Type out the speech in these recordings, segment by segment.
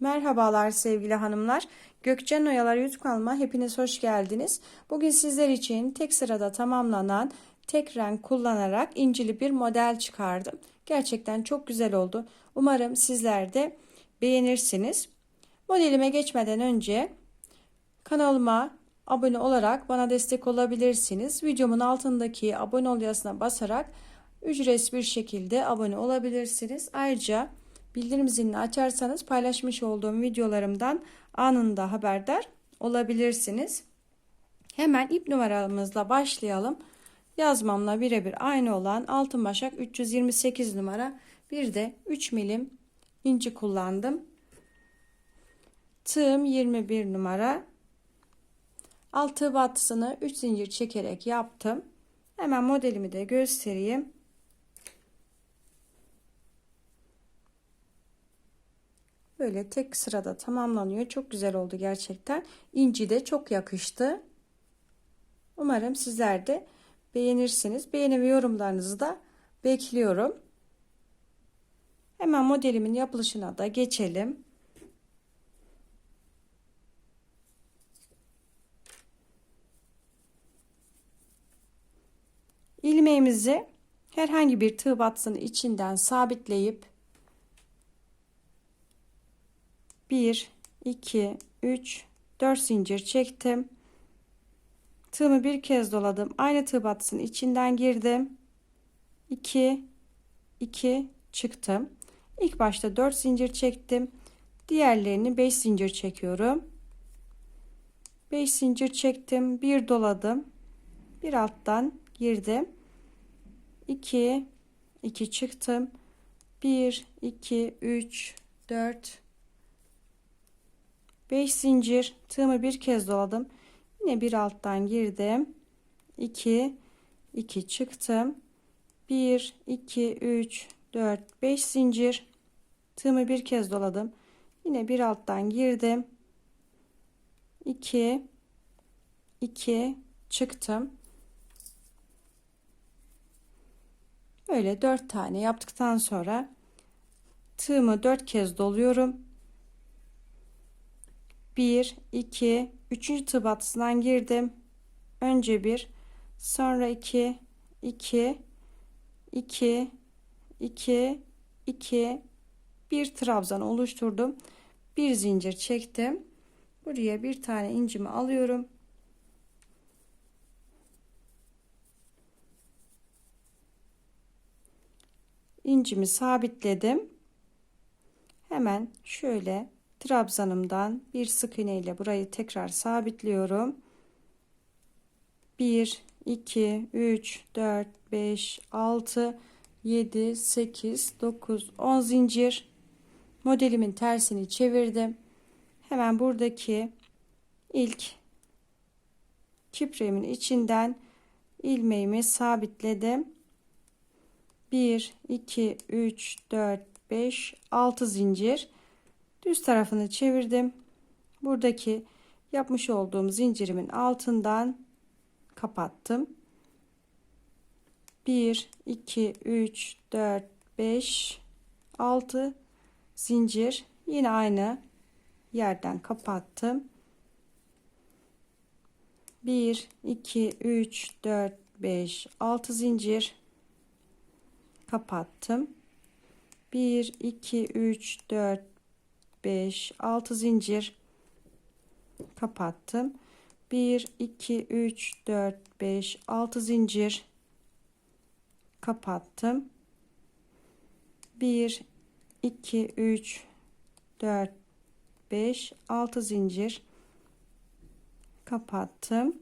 Merhabalar sevgili hanımlar. Gökçen Oyalar YouTube hepiniz hoş geldiniz. Bugün sizler için tek sırada tamamlanan tek renk kullanarak incili bir model çıkardım. Gerçekten çok güzel oldu. Umarım sizler de beğenirsiniz. Modelime geçmeden önce kanalıma abone olarak bana destek olabilirsiniz. Videomun altındaki abone ol yazısına basarak ücretsiz bir şekilde abone olabilirsiniz. Ayrıca bildirim zilini açarsanız paylaşmış olduğum videolarımdan anında haberdar olabilirsiniz. Hemen ip numaramızla başlayalım. Yazmamla birebir aynı olan altın başak 328 numara bir de 3 milim inci kullandım. Tığım 21 numara. Altı battısını 3 zincir çekerek yaptım. Hemen modelimi de göstereyim. Böyle tek sırada tamamlanıyor. Çok güzel oldu gerçekten. İnci de çok yakıştı. Umarım sizler de beğenirsiniz. Beğeni ve yorumlarınızı da bekliyorum. Hemen modelimin yapılışına da geçelim. ilmeğimizi herhangi bir tığ battısının içinden sabitleyip 1 2 3 4 zincir çektim. Tığımı bir kez doladım. Aynı tığ battısının içinden girdim. 2 2 çıktım. İlk başta 4 zincir çektim. Diğerlerini 5 zincir çekiyorum. 5 zincir çektim. Bir doladım. Bir alttan girdim. 2 2 çıktım. 1 2 3 4 5 zincir tığımı bir kez doladım. Yine bir alttan girdim. 2 2 çıktım. 1 2 3 4 5 zincir. Tığımı bir kez doladım. Yine bir alttan girdim. 2 2 çıktım. Böyle dört tane yaptıktan sonra tığımı dört kez doluyorum. 1 2 3. tığ batısından girdim. Önce bir, sonra 2 2 2 2 2 bir trabzan oluşturdum. Bir zincir çektim. Buraya bir tane incimi alıyorum. incimi sabitledim. Hemen şöyle trabzanımdan bir sık iğne ile burayı tekrar sabitliyorum. 1 2 3 4 5 6 7 8 9 10 zincir modelimin tersini çevirdim. Hemen buradaki ilk kipremin içinden ilmeğimi sabitledim. 1 2 3 4 5 6 zincir düz tarafını çevirdim. Buradaki yapmış olduğum zincirimin altından kapattım. 1 2 3 4 5 6 zincir. Yine aynı yerden kapattım. 1 2 3 4 5 6 zincir kapattım. 1 2 3 4 5 6 zincir kapattım. 1 2 3 4 5 6 zincir kapattım. 1 2 3 4 5 6 zincir kapattım.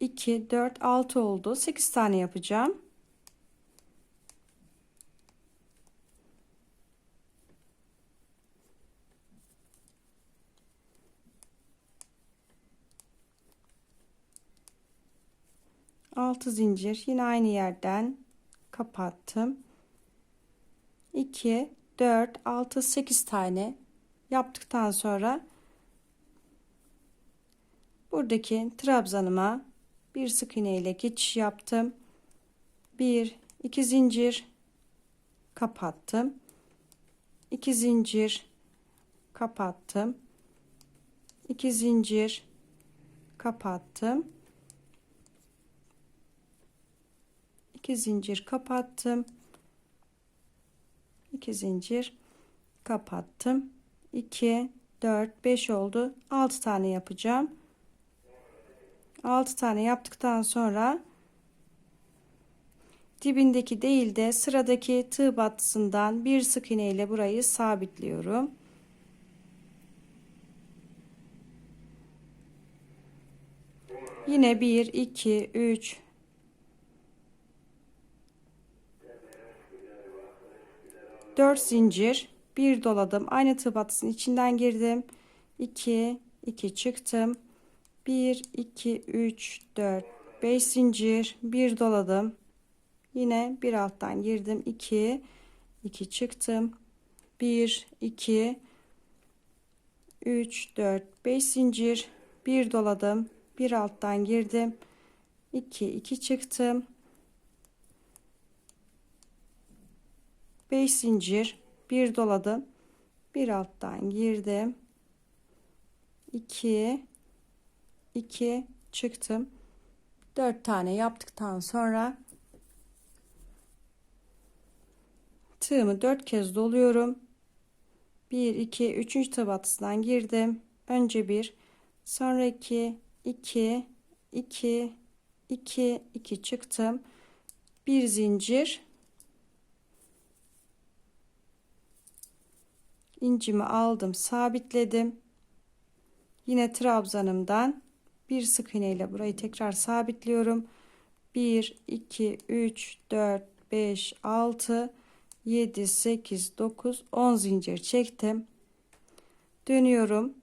2, 4, 6 oldu. 8 tane yapacağım. Altı zincir yine aynı yerden kapattım. 2 4 6 8 tane yaptıktan sonra buradaki trabzanıma bir sık iğne ile geçiş yaptım. Bir, iki zincir kapattım. 2 zincir kapattım 2 zincir kapattım 2 zincir kapattım. 2 zincir kapattım. 2 4 5 oldu. 6 tane yapacağım. 6 tane yaptıktan sonra dibindeki değil de sıradaki tığ battısından bir sık iğne ile burayı sabitliyorum. Yine 1 2 3 4 zincir bir doladım. Aynı tığ battısının içinden girdim. 2 2 çıktım. 1 2 3 4 5 zincir bir doladım. Yine bir alttan girdim. 2 2 çıktım. 1 2 3 4 5 zincir bir doladım. Bir alttan girdim. 2 2 çıktım. 5 zincir bir doladım. Bir alttan girdim. 2 2 çıktım. 4 tane yaptıktan sonra tığımı 4 kez doluyorum. 1 2 3. tabatısından girdim. Önce 1, sonra 2 2 2 2 2 çıktım. Bir zincir incimi aldım, sabitledim. Yine trabzanımdan bir sık iğne ile burayı tekrar sabitliyorum. 1 2 3 4 5 6 7 8 9 10 zincir çektim dönüyorum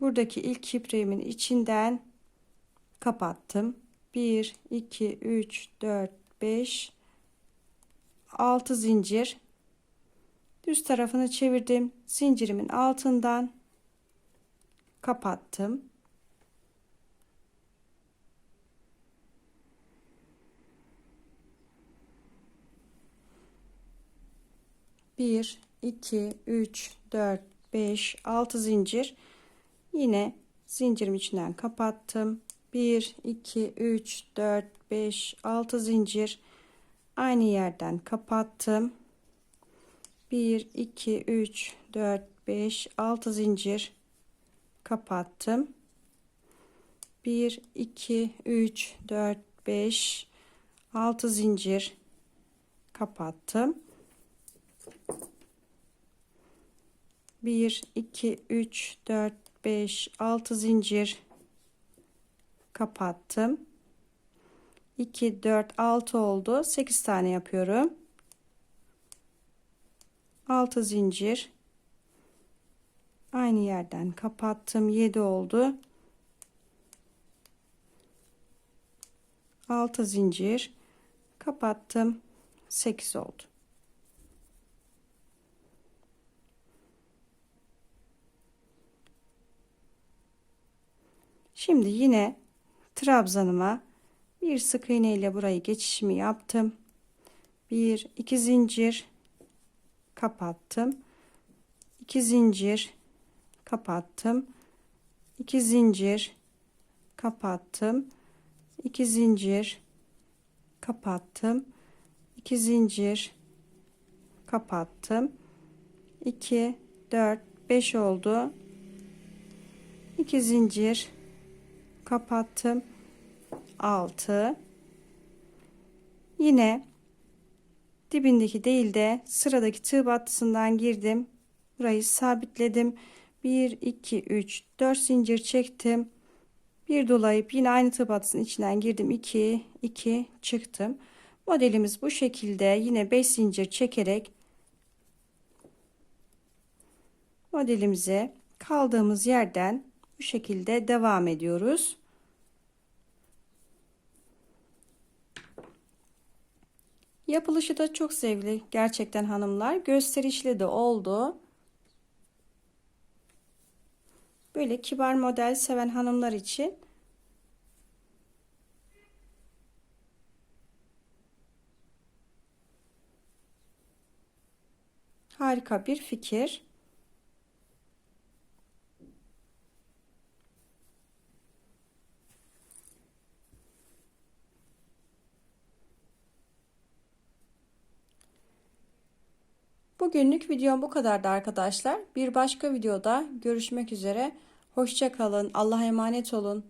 buradaki ilk ipreğimin içinden kapattım 1 2 3 4 5 6 zincir düz tarafını çevirdim. Zincirimin altından kapattım. 1 2 3 4 5 6 zincir. Yine zincirim içinden kapattım. 1 2 3 4 5 6 zincir. Aynı yerden kapattım 1 2 3 4 5 6 zincir kapattım. 1 2 3 4 5 6 zincir kapattım. 1 2 3 4 5 6 zincir kapattım. 2 4 6 oldu. 8 tane yapıyorum 6 zincir. Aynı yerden kapattım. 7 oldu. 6 zincir. Kapattım. 8 oldu. Şimdi yine trabzanıma bir sık iğne ile burayı geçişimi yaptım. Bir, iki zincir kapattım. 2 zincir kapattım. 2 zincir kapattım. 2 zincir kapattım. 2 zincir kapattım. 2 4 5 oldu. 2 zincir kapattım 6 yine dibindeki değil de sıradaki tığ battısından girdim. Burayı sabitledim. 1 2 3 4 zincir çektim. Bir dolayıp yine aynı tığ battısının içinden girdim. 2 2 çıktım. Modelimiz bu şekilde yine 5 zincir çekerek modelimize kaldığımız yerden bu şekilde devam ediyoruz. Yapılışı da çok zevkli gerçekten hanımlar. Gösterişli de oldu. Böyle kibar model seven hanımlar için Harika bir fikir. Bugünlük videom bu kadardı arkadaşlar. Bir başka videoda görüşmek üzere. Hoşça kalın. Allah'a emanet olun.